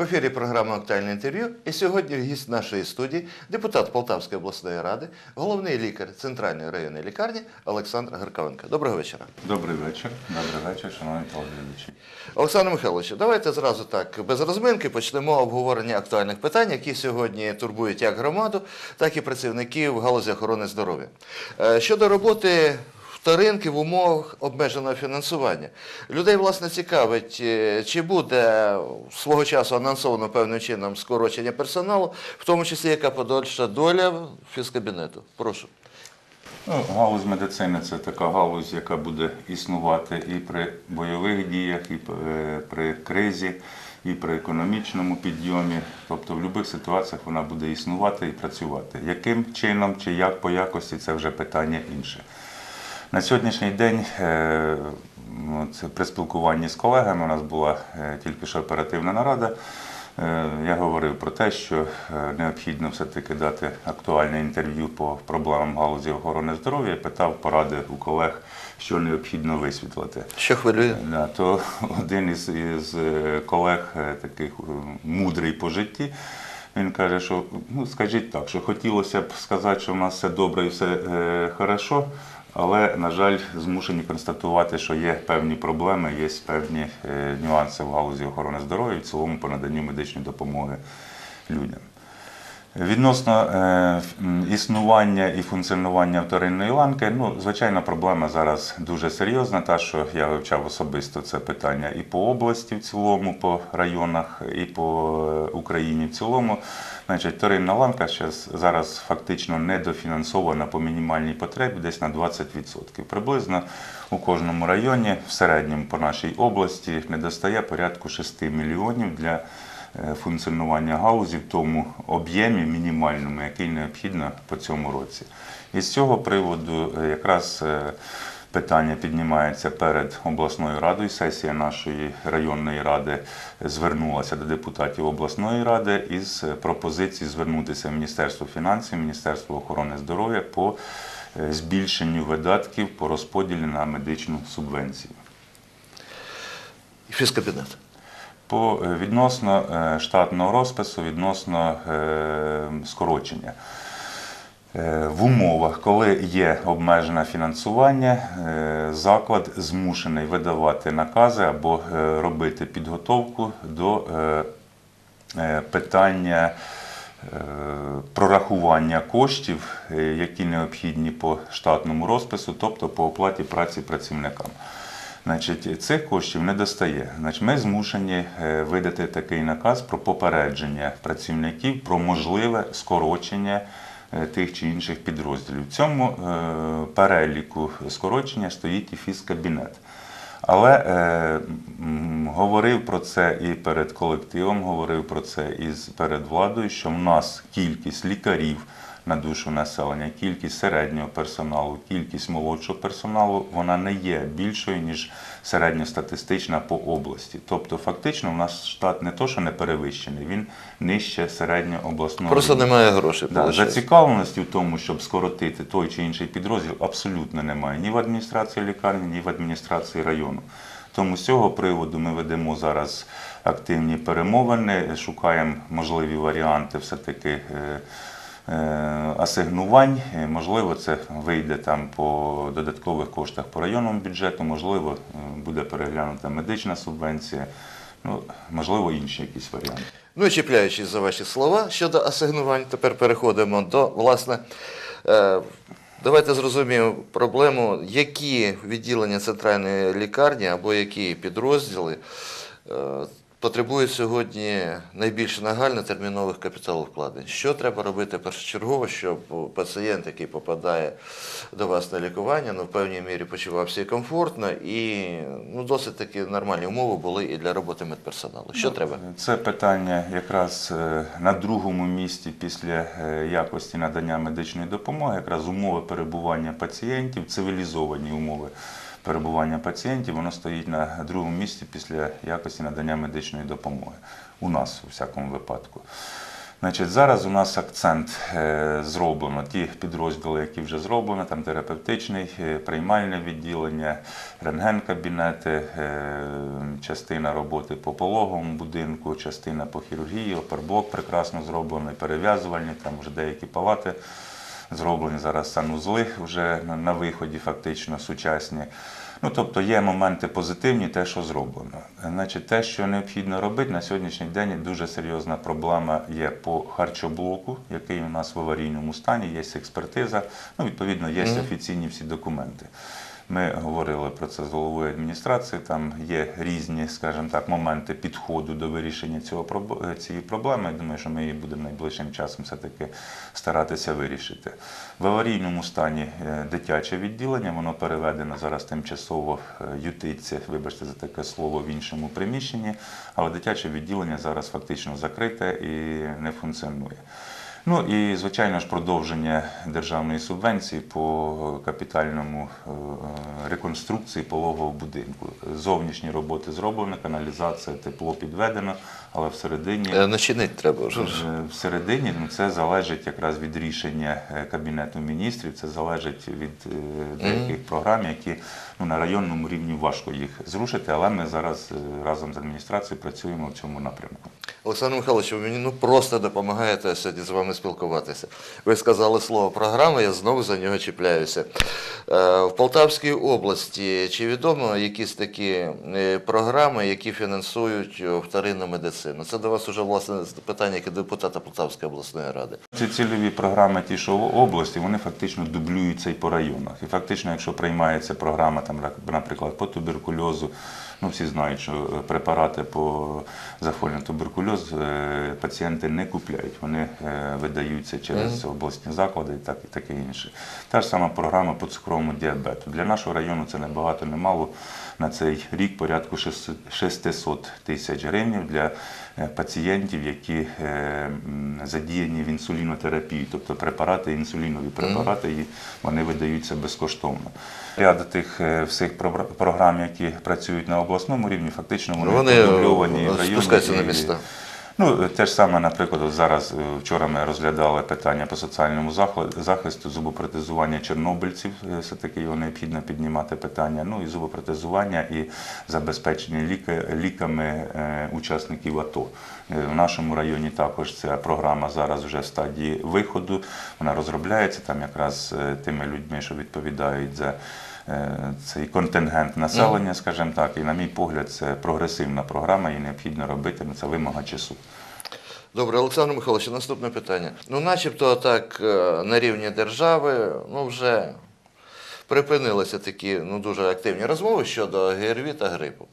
В ефірі програма Актуальне інтерв'ю. І сьогодні гість нашої студії, депутат Полтавської обласної ради, головний лікар Центральної районної лікарні Олександр Гарковенко. Доброго вечора. Добрий вечір. Добрий вечір, шановні телеглядачі. Олександр Михайлович, давайте зразу так без розминки почнемо обговорення актуальних питань, які сьогодні турбують як громаду, так і працівників галузі охорони здоров'я. Е, Щодо роботи вторинки в умовах обмеженого фінансування. Людей, власне, цікавить, е, чи буде свого часу анонсовано певним чином скорочення персоналу, в тому числі яка подальша доля фізкабінету. Прошу. Ну, галузь медицини це така галузь, яка буде існувати і при бойових діях, і е, при кризі, і при економічному підйомі. Тобто в будь-яких ситуаціях вона буде існувати і працювати. Яким чином чи як по якості це вже питання інше. На сьогоднішній день е, при спілкуванні з колегами у нас була е, тільки що оперативна нарада. Е, Я говорив про те, що необхідно все-таки дати актуальне інтерв'ю по проблемам галузі охорони здоров'я. Питав поради у колег, що необхідно висвітлити. Що хвилює? Да, то один із, із колег таких мудрий по житті. Він каже, що ну скажіть так, що хотілося б сказати, що в нас все добре і все е, хорошо, але, на жаль, змушені констатувати, що є певні проблеми, є певні е, нюанси в галузі охорони здоров'я і в цілому по наданню медичної допомоги людям. Відносно е, існування і функціонування вторинної ланки, ну, звичайно, проблема зараз дуже серйозна, та що я вивчав особисто це питання і по області в цілому, по районах, і по е, Україні в цілому. Значить, вторинна ланка зараз фактично недофінансована по мінімальній потребі десь на 20%. Приблизно у кожному районі, в середньому по нашій області, недостає порядку 6 мільйонів для е, функціонування галузі в тому об'ємі мінімальному, який необхідно по цьому році. І з цього приводу е, якраз е, питання піднімається перед обласною радою. Сесія нашої районної ради звернулася до депутатів обласної ради із пропозицією звернутися в Міністерство фінансів, Міністерство охорони здоров'я по е, збільшенню видатків по розподілі на медичну субвенцію. Фізкабінет. По е, відносно е, штатного розпису, відносно скорочення. Е, В умовах, коли є обмежене фінансування, е, заклад змушений видавати накази або е, робити підготовку до питання прорахування коштів, які необхідні по штатному розпису, тобто по оплаті праці працівникам. Значить, цих коштів не достає. Значить, ми змушені видати такий наказ про попередження працівників про можливе скорочення тих чи інших підрозділів. В цьому е, переліку скорочення стоїть і фізкабінет. Але е, говорив про це і перед колективом, говорив про це і перед владою, що в нас кількість лікарів на душу населення, кількість середнього персоналу, кількість молодшого персоналу, вона не є більшою, ніж середньостатистична по області. Тобто, фактично, у нас штат не то, що не перевищений, він нижче середньо обласного. Просто рівня. немає грошей. Да, зацікавленості в тому, щоб скоротити той чи інший підрозділ, абсолютно немає ні в адміністрації лікарні, ні в адміністрації району. Тому з цього приводу ми ведемо зараз активні перемовини, шукаємо можливі варіанти все-таки е, асигнувань. Е, Можливо, це вийде там по додаткових коштах по районному бюджету, можливо, е, буде переглянута медична субвенція, ну, можливо, інші якісь варіанти. Ну і чіпляючись за ваші слова щодо асигнувань, тепер переходимо до власне. Е, давайте зрозуміємо проблему, які відділення центральної лікарні або які підрозділи потребують сьогодні найбільш нагально термінових капіталовкладень. Що треба робити першочергово, щоб пацієнт, який попадає до вас на лікування, ну, в певній мірі почувався і комфортно, і ну, досить таки нормальні умови були і для роботи медперсоналу. Що треба? Це питання якраз е, на другому місці після е, якості надання медичної допомоги, якраз умови перебування пацієнтів, цивілізовані умови перебування пацієнтів, воно стоїть на другому місці після якості надання медичної допомоги. У нас у всякому випадку. Значить, зараз у нас акцент е, зроблено. Ті підрозділи, які вже зроблені, там терапевтичний, е, приймальне відділення, рентген-кабінети, е, частина роботи по пологовому будинку, частина по хірургії, оперблок прекрасно зроблений, перев'язувальні, там вже деякі палати зроблені зараз санузли вже на, виході, фактично сучасні. Ну, тобто є моменти позитивні, те, що зроблено. Значить, те, що необхідно робити, на сьогоднішній день дуже серйозна проблема є по харчоблоку, який у нас в аварійному стані, є експертиза, ну, відповідно, є офіційні всі документи. Ми говорили про це з головою адміністрації. Там є різні, скажімо так, моменти підходу до вирішення цього цієї проблеми. Я думаю, що ми її будемо найближчим часом все-таки старатися вирішити. В аварійному стані е, дитяче відділення, воно переведено зараз тимчасово е, ютиться, вибачте за таке слово, в іншому приміщенні, але дитяче відділення зараз фактично закрите і не функціонує. Ну і звичайно ж продовження державної субвенції по капітальному е, реконструкції пологового будинку. Зовнішні роботи зроблені, каналізація, тепло підведено, але всередині Е, Начинить треба вже. Е, Всередині ну, це залежить якраз від рішення е, Кабінету міністрів, це залежить від е, деяких програм, які ну, на районному рівні важко їх зрушити, але ми зараз е, разом з адміністрацією працюємо в цьому напрямку. Олександр Михайлович, ви мені ну просто допомагаєте сьогодні з вами спілкуватися. Ви сказали слово програма, я знову за нього чіпляюся. Е, В Полтавській області чи відомо якісь такі е, програми, які фінансують е, вторинну медицину? Це до вас уже власне питання як депутата Полтавської обласної ради. Ці цільові програми, ті, що в області, вони фактично дублюються і по районах. І фактично, якщо приймається програма, там, наприклад, по туберкульозу, ну всі знають, що препарати по захворюванню туберкульоз е, пацієнти не купляють, вони е, видаються через обласні заклади і так і таке інше. Та ж сама програма по цукровому діабету. Для нашого району це не багато, не мало. На цей рік порядку 600 тисяч гривень для е, пацієнтів, які задіяні в інсулінотерапії, тобто препарати, інсулінові препарати, і вони видаються безкоштовно. Ряд тих всіх програм, які працюють на обласному рівні, фактично вони, Вони е, в районі. Спускаються на міста. Ну, те ж саме, наприклад, от зараз е, вчора ми розглядали питання по соціальному захисту зубопротезування чорнобильців. Е, Все-таки його необхідно піднімати питання. Ну і зубопротезування і забезпечення ліки, ліками е, учасників АТО. Е, В нашому районі також ця програма зараз вже в стадії виходу. Вона розробляється там якраз тими людьми, що відповідають за цей контингент населення, скажімо так. І на мій погляд, це прогресивна програма, її необхідно робити, це вимога часу. Добре, Олександр Михайлович, наступне питання. Ну, начебто так е, на рівні держави, ну вже припинилися такі ну, дуже активні розмови щодо ГРВІ та грипу.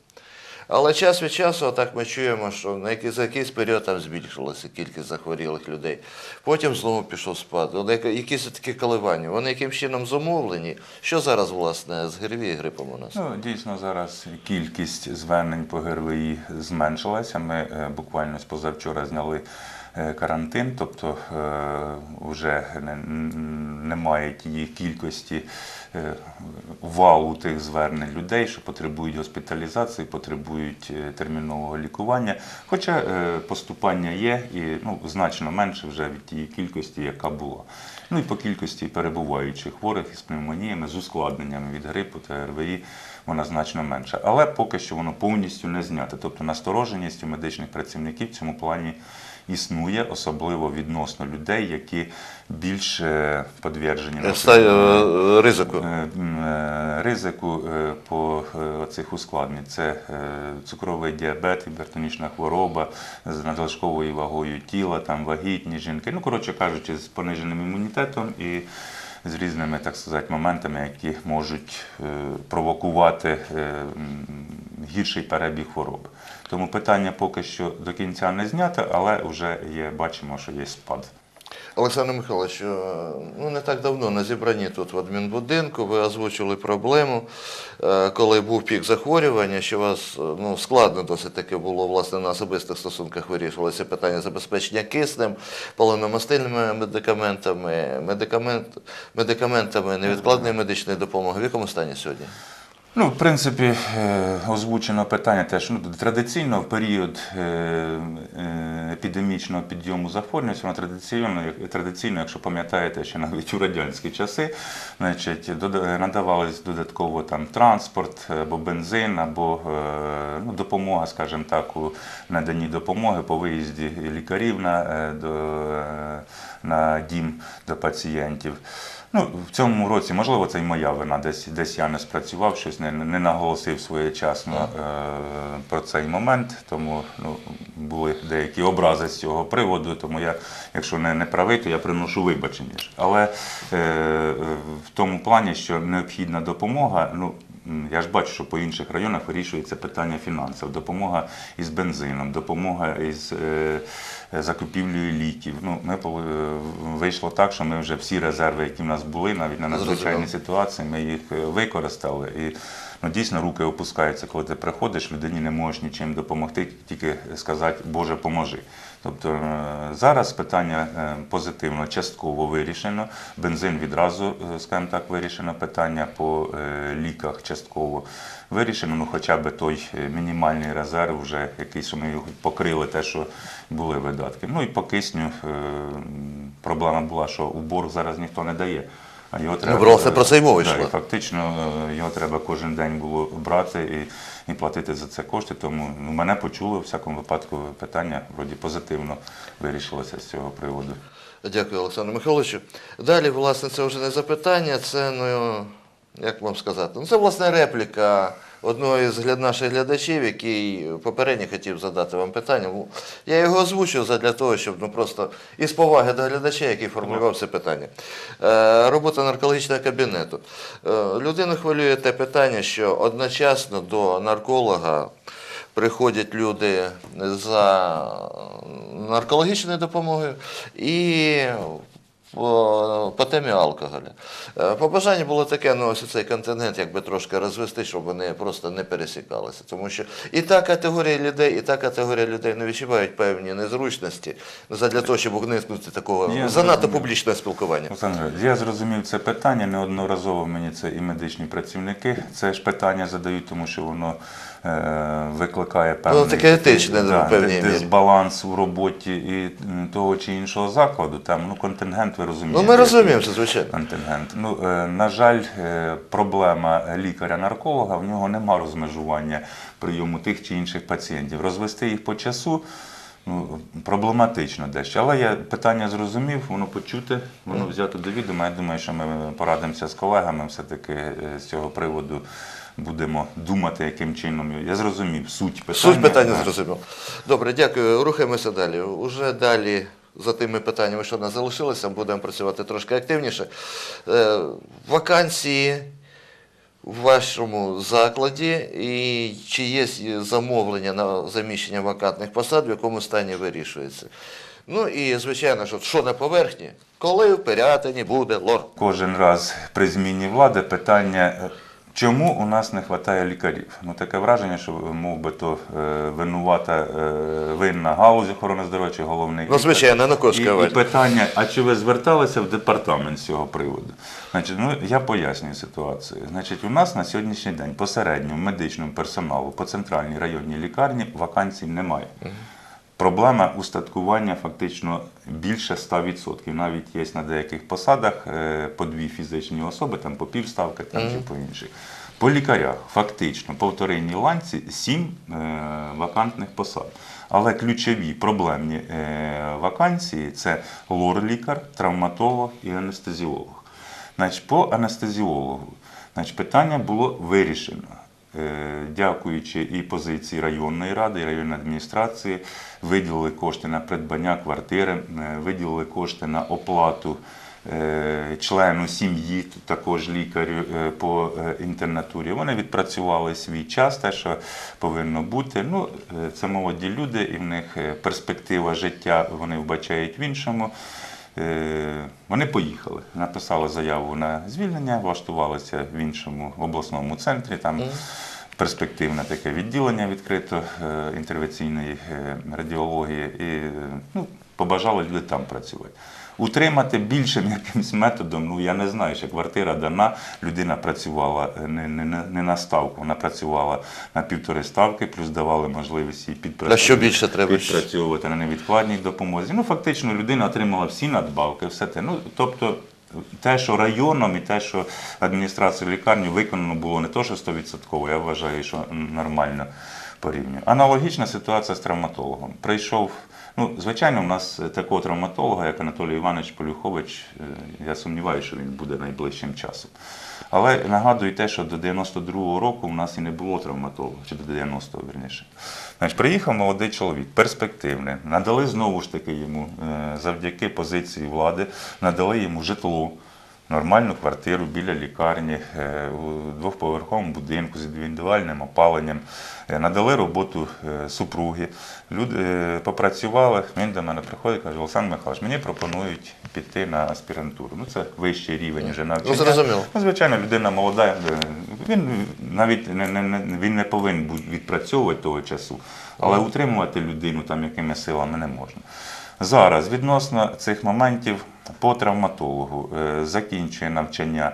Але час від часу так ми чуємо, що на якийсь, за якийсь період там збільшилася кількість захворілих людей. Потім знову пішов спад. Якісь такі коливання. Вони яким чином зумовлені? Що зараз, власне, з ГРВІ і грипом у нас? Ну, дійсно, зараз кількість звернень по ГРВІ зменшилася. Ми е, буквально з позавчора зняли карантин, тобто е, вже немає тієї кількості е, валу тих звернень людей, що потребують госпіталізації, потребують е, термінового лікування. Хоча е, поступання є і ну, значно менше вже від тієї кількості, яка була. Ну і по кількості перебуваючих хворих із пневмоніями, з ускладненнями від грипу та РВІ вона значно менша. Але поки що воно повністю не знято. Тобто настороженість у медичних працівників в цьому плані існує, особливо відносно людей, які більш подвержені Ризику. Ризику по цих ускладнень. Це е, цукровий діабет, гіпертонічна хвороба з надлишковою вагою тіла, там вагітні жінки. Ну, коротше кажучи, з пониженим імунітетом і з різними, так сказати, моментами, які можуть е, провокувати е, гірший перебіг хвороб. Тому питання поки що до кінця не знято, але вже є, бачимо, що є спад. Олександр Михайлович, е, ну не так давно на зібранні тут в адмінбудинку ви озвучили проблему, е, коли був пік захворювання, що вас е, ну, складно досить таки було власне на особистих стосунках вирішувалося питання забезпечення киснем, полиномастильними медикаментами, медикамент, медикаментами невідкладної медичної допомоги. В якому стані сьогодні? Ну, в принципі, е, озвучено питання теж ну, традиційно в період е, е, епідемічного підйому захворюваності, воно традиційно, традиційно, якщо пам'ятаєте, ще навіть у радянські часи, значить, надавались додатково там транспорт або бензин, або ну, допомога, скажімо так, у наданні допомоги по виїзді лікарів на, до, на дім до пацієнтів. Ну, в цьому році, можливо, це й моя вина, десь, десь я не спрацював, щось не, не наголосив своєчасно е, про цей момент, тому ну, були деякі образи з цього приводу, тому я, якщо не, не правий, то я приношу вибачення. Але е, в тому плані, що необхідна допомога, ну, Я ж бачу, що по інших районах вирішується питання фінансів, допомога із бензином, допомога із е, закупівлею ліків. Ну, ми е, вийшло так, що ми вже всі резерви, які в нас були, навіть на надзвичайні ситуації, ми їх е, використали. І ну, дійсно руки опускаються, коли ти приходиш, людині не можеш нічим допомогти, тільки сказати Боже, поможи. Тобто е, зараз питання е, позитивно, частково вирішено. Бензин відразу, е, скажімо так, вирішено. Питання по ліках частково вирішено. Ну, хоча б той мінімальний резерв, вже якийсь, ми покрили те, що були видатки. Ну і по кисню проблема була, що у борг зараз ніхто не дає. Його треба власне, про це й мова Да, і фактично е, його треба кожен день було брати і, і платити за це кошти. Тому ну, мене почули у всякому випадку питання вроді позитивно вирішилося з цього приводу. Дякую, Олександр Михайловичу. Далі, власне, це вже не запитання, це, ну, як вам сказати, ну, це, власне, репліка одного із наших глядачів, який попередньо хотів задати вам питання. Я його озвучив для того, щоб ну, просто із поваги до глядача, який формулював це питання. Е, робота наркологічного кабінету. Е, людину хвилює те питання, що одночасно до нарколога приходять люди за наркологічною допомогою і по, темі алкоголя. Е, Побажання було таке, ну ось цей континент якби трошки розвести, щоб вони просто не пересікалися. Тому що і та категорія людей, і та категорія людей не відчувають певні незручності для того, щоб уникнути такого Я занадто публічного спілкування. Олександр, я зрозумів це питання. Неодноразово мені це і медичні працівники. Це ж питання задають, тому що воно викликає певний таке етичне, в певній мірі. дисбаланс у роботі і того чи іншого закладу. Там ну контингент, ви розумієте. Ну ми розуміємо це, звичайно. контингент. Ну, е, на жаль, е, проблема лікаря-нарколога, в нього нема розмежування прийому тих чи інших пацієнтів. Розвести їх по часу. Ну, проблематично дещо. Але я питання зрозумів, воно почуте, воно взято до відома. Я думаю, що ми порадимося з колегами, все-таки е, з цього приводу будемо думати, яким чином. Я зрозумів суть питання. Суть питання зрозумів. Добре, дякую. Рухаємося далі. Уже далі за тими питаннями, що в нас залишилося, будемо працювати трошки активніше. Е, Вакансії в вашому закладі і чи є замовлення на заміщення вакантних посад, в якому стані вирішується. Ну і, звичайно, що, що на поверхні, коли в Пирятині буде лор. Кожен раз при зміні влади питання, е, чому у нас не вистачає лікарів? Ну таке враження, що мов би то е, винувата е, винна галузь охорони здоров'я чи головний Ну, звичайно, на і, і питання: а чи ви зверталися в департамент з цього приводу? Значить, ну я пояснюю ситуацію. Значить, у нас на сьогоднішній день по середньому медичному персоналу по центральній районній лікарні вакансій немає. Проблема устаткування фактично більше 100%. Навіть є на деяких посадах е, по дві фізичні особи, там по півставки, там чи по інших. По лікарях фактично по вторинній ланці сім е, вакантних посад. Але ключові проблемні е, вакансії це лор-лікар, травматолог і анестезіолог. Значить, по анестезіологу значить, питання було вирішено. Е, Дякуючи і позиції районної ради, і районної адміністрації, виділили кошти на придбання квартири, е, виділили кошти на оплату е, члену сім'ї, також лікарю по інтернатурі. Вони відпрацювали свій час, те, що повинно бути. Ну, це молоді люди, і в них перспектива життя вони вбачають в іншому. Е, Вони поїхали, написали заяву на звільнення, влаштувалися в іншому обласному центрі. Там перспективне таке відділення відкрито е, інтервенційної е, радіології, і ну, побажали люди там працювати. Утримати більшим якимось методом, ну я не знаю, що квартира дана, людина працювала е, не, не, не на ставку, вона працювала на півтори ставки, плюс давали можливість їй підпрацювати. Що більше треба? Підпрацьовувати на невідкладній допомозі. Ну, фактично, людина отримала всі надбавки, все те. Ну, тобто, те, що районом і те, що адміністрацією лікарні виконано було не то, що 100%, я вважаю, що нормально порівнюю. Аналогічна ситуація з травматологом. Прийшов, ну, звичайно, у нас такого травматолога, як Анатолій Іванович Полюхович, е, я сумніваюся, що він буде найближчим часом. Але нагадую те, що до 92-го року у нас і не було травматолога, чи до 90-го, вірніше. Значить, приїхав молодий чоловік, перспективний. Надали знову ж таки йому, е, завдяки позиції влади, надали йому житло, нормальну квартиру біля лікарні, е, у двохповерховому будинку з індивідуальним опаленням. Е, Надали роботу е, супруги. Люди попрацювали. Він до мене приходить і каже, Олександр Михайлович, мені пропонують піти на аспірантуру. Ну, це вищий рівень вже навчання. Ну, зрозуміло. Ну, звичайно, людина молода. Він навіть не, не, не, він не повинен відпрацьовувати того часу, але утримувати людину там якими силами не можна. Зараз відносно цих моментів по травматологу е, закінчує навчання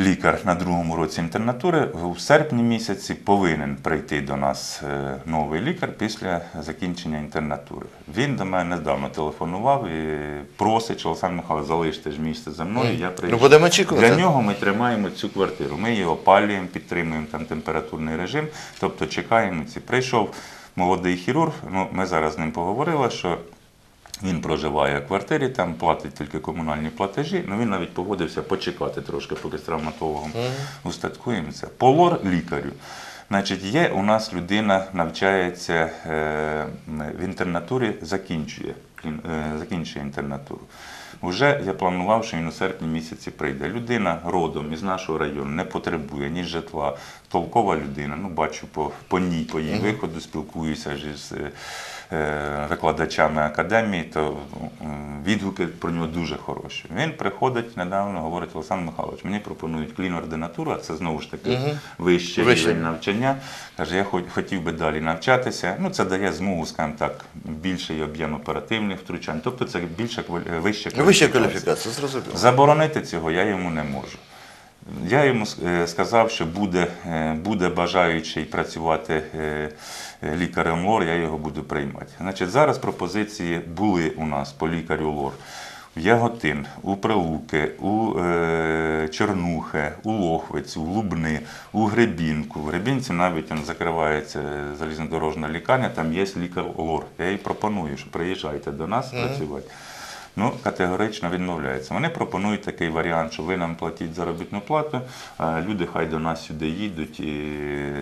лікар на другому році інтернатури. У серпні місяці повинен прийти до нас е, новий лікар після закінчення інтернатури. Він до мене недавно телефонував і просить, Олександр Михайлович, залиште ж місце за мною. Я Ну, будемо очікувати. Для нього ми тримаємо цю квартиру. Ми її опалюємо, підтримуємо там температурний режим, тобто чекаємо ці. Прийшов молодий хірург, ну, ми зараз з ним поговорили, що він проживає в квартирі, там платить тільки комунальні платежі. Ну він навіть погодився почекати трошки, поки з травматологом устаткуємося. По лор лікарю. Значить, є у нас людина, навчається е, в інтернатурі, закінчує, е, закінчує інтернатуру. Уже я планував, що він у серпні місяці прийде. Людина родом із нашого району не потребує ні житла, толкова людина. Ну, бачу по, по ній, по її виходу, спілкуюся ж е, е, викладачами академії, то відгуки про нього дуже хороші. Він приходить недавно, говорить Олександр Михайлович, мені пропонують клін-ординатуру, а це знову ж таки вищий Вище. рівень навчання. Каже, я хо- хотів би далі навчатися. Ну, це дає змогу, скажімо так, більший об'єм оперативних втручань. Тобто це більша квалі- вища Вища кваліфікація, зрозуміло. Заборонити цього я йому не можу. Я йому е, сказав, що буде, е, буде бажаючий працювати е, лікарем ЛОР, я його буду приймати. Значить, зараз пропозиції були у нас по лікарю ЛОР. В Яготин, у Прилуки, у е, Чернухи, у Лохвицю, у Лубни, у Гребінку. В Гребінці навіть он, закривається залізнодорожна лікарня, там є лікар ЛОР. Я їй пропоную, що приїжджайте до нас працювати. Ну, категорично відмовляється. Вони пропонують такий варіант, що ви нам платіть заробітну плату, а люди хай до нас сюди їдуть і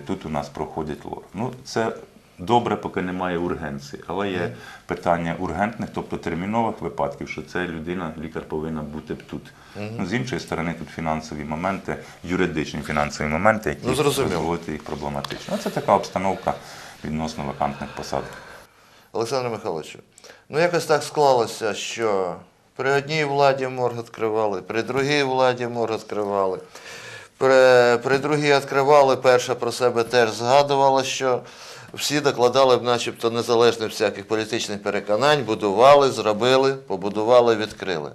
тут у нас проходять лор. Ну, це добре, поки немає ургенції, але є питання ургентних, тобто термінових випадків, що ця людина, лікар повинна бути тут. Ну, з іншої сторони, тут фінансові моменти, юридичні фінансові моменти, які Ну, зрозуміло. дозволити їх проблематично. Це така обстановка відносно вакантних посад. Олександр Михайлович, ну якось так склалося, що при одній владі морг відкривали, при другій владі морг відкривали. При, при другій відкривали, перша про себе теж згадувала, що всі докладали б начебто незалежно всяких політичних переконань, будували, зробили, побудували, відкрили.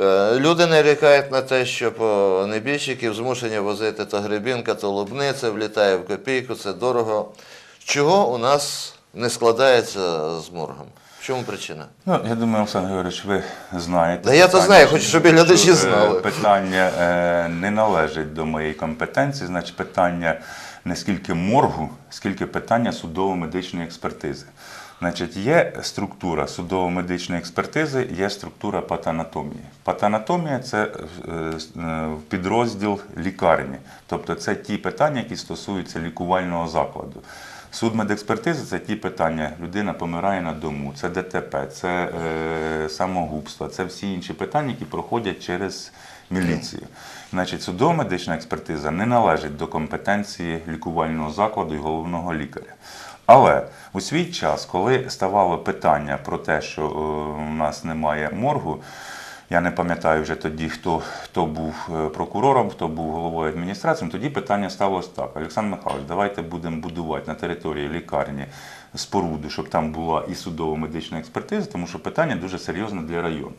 Е, Люди нарікають на те, що по небіжчиків змушені возити то гребінка, то лубни, це влітає в копійку, це дорого. Чого у нас не складається з моргом? В чому причина? Ну, я думаю, Олександр Григорович, ви знаєте. Да я то знаю, хочу, щоб глядачі е, знали. Питання е, не належить до моєї компетенції, значить питання не скільки моргу, скільки питання судово-медичної експертизи. Значить, є структура судово-медичної експертизи, є структура патанатомії. Патанатомія це е, е, підрозділ лікарні, тобто це ті питання, які стосуються лікувального закладу. Судмедекспертиза це ті питання. Людина помирає на дому, це ДТП, це е, самогубство, це всі інші питання, які проходять через міліцію. Значить, судово-медична експертиза не належить до компетенції лікувального закладу і головного лікаря. Але у свій час, коли ставало питання про те, що е, у нас немає моргу, Я не пам'ятаю вже тоді, хто, хто був е, прокурором, хто був головою адміністрації. Тоді питання ставилось так: Олександр Михайлович, давайте будемо будувати на території лікарні споруду, щоб там була і судово-медична експертиза, тому що питання дуже серйозне для району.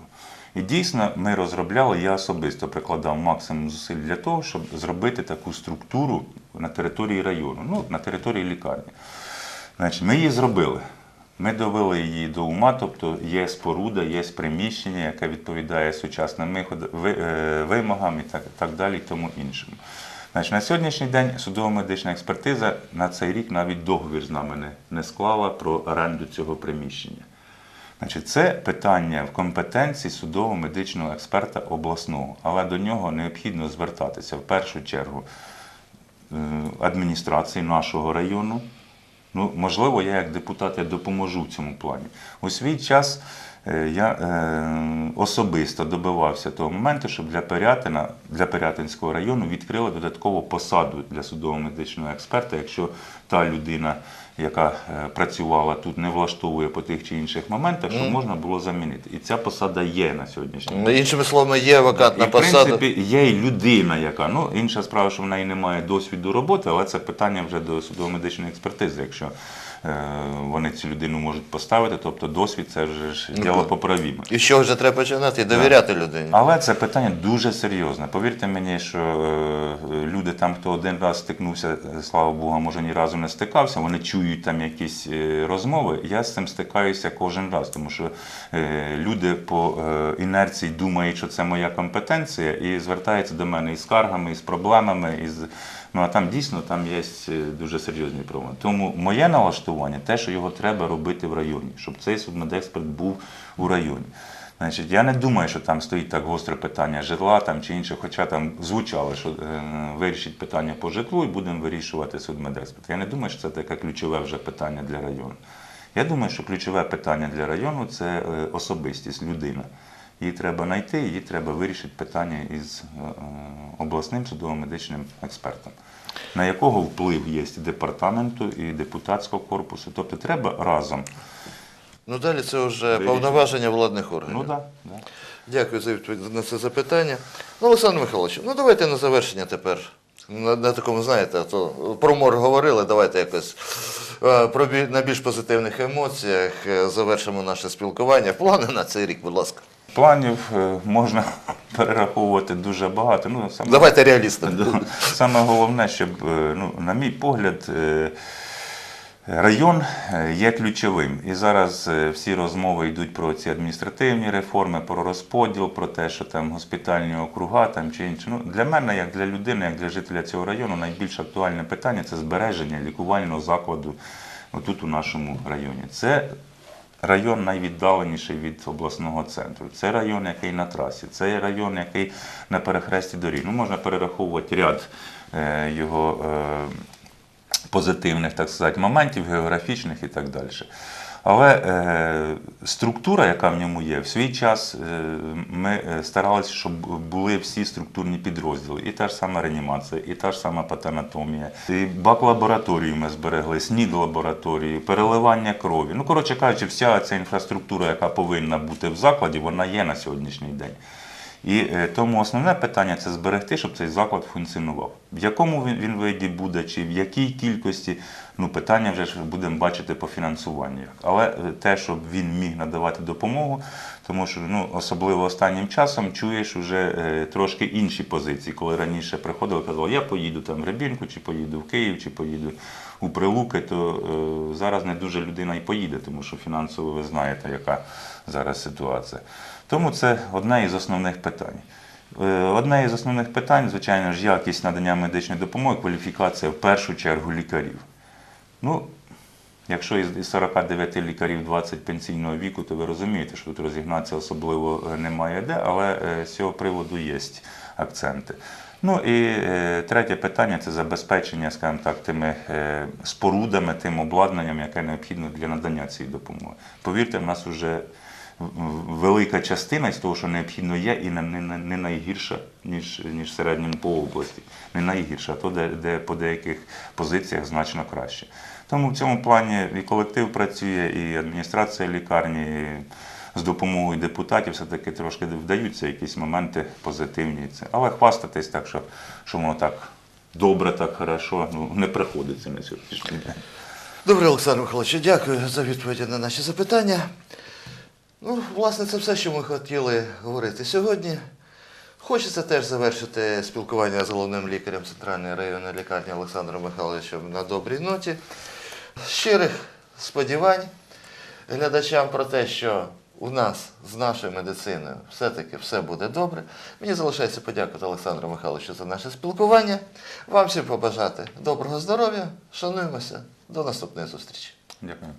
І дійсно ми розробляли, я особисто прикладав максимум зусиль для того, щоб зробити таку структуру на території району, ну, на території лікарні. Значить, ми її зробили. Ми довели її до ума, тобто є споруда, є приміщення, яке відповідає сучасним е, вимогам і так, так далі, тому іншому. Значить, на сьогоднішній день судово-медична експертиза на цей рік навіть договір з нами не, не склала про оренду цього приміщення. Значить, це питання в компетенції судово-медичного експерта обласного, але до нього необхідно звертатися в першу чергу е, адміністрації нашого району. Ну, можливо, я як депутат я допоможу в цьому плані. У свій час я е, особисто добивався того моменту, щоб для Пирятина, для Пирятинського району відкрили додаткову посаду для судово-медичного експерта, якщо та людина, яка е, працювала тут, не влаштовує по тих чи інших моментах, щоб можна було замінити. І ця посада є на сьогоднішній день. Іншими словами, є вакантна І, в принципі, є і людина, яка ну інша справа, що в неї немає досвіду роботи, але це питання вже до судово-медичної експертизи. Якщо е, вони цю людину можуть поставити, тобто досвід це вже ж діло поправіме. І чого вже треба починати? Довіряти людині. Але це питання дуже серйозне. Повірте мені, що е, люди там, хто один раз стикнувся, е, слава Богу, може ні разу не стикався, вони чують там якісь е, розмови. Я з цим стикаюся кожен раз, тому що е, люди по е, інерції думають, що це моя компетенція, і звертаються до мене із скаргами, із проблемами, із Ну а там дійсно там є е, дуже серйозні проблеми. Тому моє налаштування те, що його треба робити в районі, щоб цей судмедексперт був у районі. Значить, я не думаю, що там стоїть так гостре питання житла там чи інше, хоча там звучало, що е, вирішить питання по житлу і будемо вирішувати судмедексперт. Я не думаю, що це таке ключове вже питання для району. Я думаю, що ключове питання для району це е, особистість, людина. Її треба знайти, її треба вирішити питання із е, обласним судово-медичним експертом, на якого вплив є і департаменту, і депутатського корпусу. Тобто треба разом. Ну далі це вже повноваження владних органів. Ну так. Да, да. Дякую за відповідь на це запитання. Ну, Олександр Михайлович, ну давайте на завершення тепер. На, на такому, знаєте, то про мор говорили, давайте якось е, про на більш позитивних емоціях е, завершимо наше спілкування. Плани на цей рік, будь ласка. Планів е, можна перераховувати дуже багато. Ну, саме, Давайте реалістами. Саме головне, щоб, е, ну, на мій погляд, е, район є ключовим. І зараз всі розмови йдуть про ці адміністративні реформи, про розподіл, про те, що там госпітальні округа там, чи інше. Ну, для мене, як для людини, як для жителя цього району, найбільш актуальне питання це збереження лікувального закладу отут у нашому районі. Це район найвіддаленіший від обласного центру. Це район, який на трасі, це район, який на перехресті доріг. Ну, можна перераховувати ряд е, його е, позитивних, так сказати, моментів, географічних і так далі. Але е, структура, яка в ньому є, в свій час е, ми е, старалися, щоб були всі структурні підрозділи. І та ж сама реанімація, і та ж сама патанатомія, і бак-лабораторію ми зберегли, снід-лабораторію, переливання крові. Ну, коротше кажучи, вся ця інфраструктура, яка повинна бути в закладі, вона є на сьогоднішній день. І е, тому основне питання це зберегти, щоб цей заклад функціонував. В якому він, він виді буде, чи в якій кількості, ну питання вже ж будемо бачити по фінансуванню. Але е, те, щоб він міг надавати допомогу, тому що ну, особливо останнім часом чуєш вже е, трошки інші позиції, коли раніше приходили, казали, я поїду там в Рибінку, чи поїду в Київ, чи поїду у Прилуки, то е, зараз не дуже людина і поїде, тому що фінансово ви знаєте, яка зараз ситуація. Тому це одне із основних питань. Е, Одне із основних питань, звичайно ж, якість надання медичної допомоги, кваліфікація в першу чергу лікарів. Ну, якщо із із 49 лікарів 20 пенсійного віку, то ви розумієте, що тут розігнатися особливо е, немає де, але з цього приводу є акценти. Ну і е, третє питання це забезпечення, скажімо так, тими е, спорудами, тим обладнанням, яке необхідно для надання цієї допомоги. Повірте, в нас вже велика частина з того, що необхідно є, і не, найгірша, ніж, ніж середньому по області. Не найгірша, а то, де, де по деяких позиціях значно краще. Тому в цьому плані і колектив працює, і адміністрація лікарні, і з допомогою депутатів все-таки трошки вдаються якісь моменти позитивні. Але хвастатись так, що, що воно так добре, так хорошо, ну, не приходиться на сьогоднішній день. Добре, Олександр Михайлович, дякую за відповіді на наші запитання. Ну, власне, це все, що ми хотіли говорити сьогодні. Хочеться теж завершити спілкування з головним лікарем Центральної районної лікарні Олександром Михайловичем на добрій ноті. Щирих сподівань глядачам про те, що у нас з нашою медициною все-таки все буде добре. Мені залишається подякувати Олександру Михайловичу за наше спілкування. Вам всім побажати доброго здоров'я, шануємося, до наступної зустрічі. Дякую.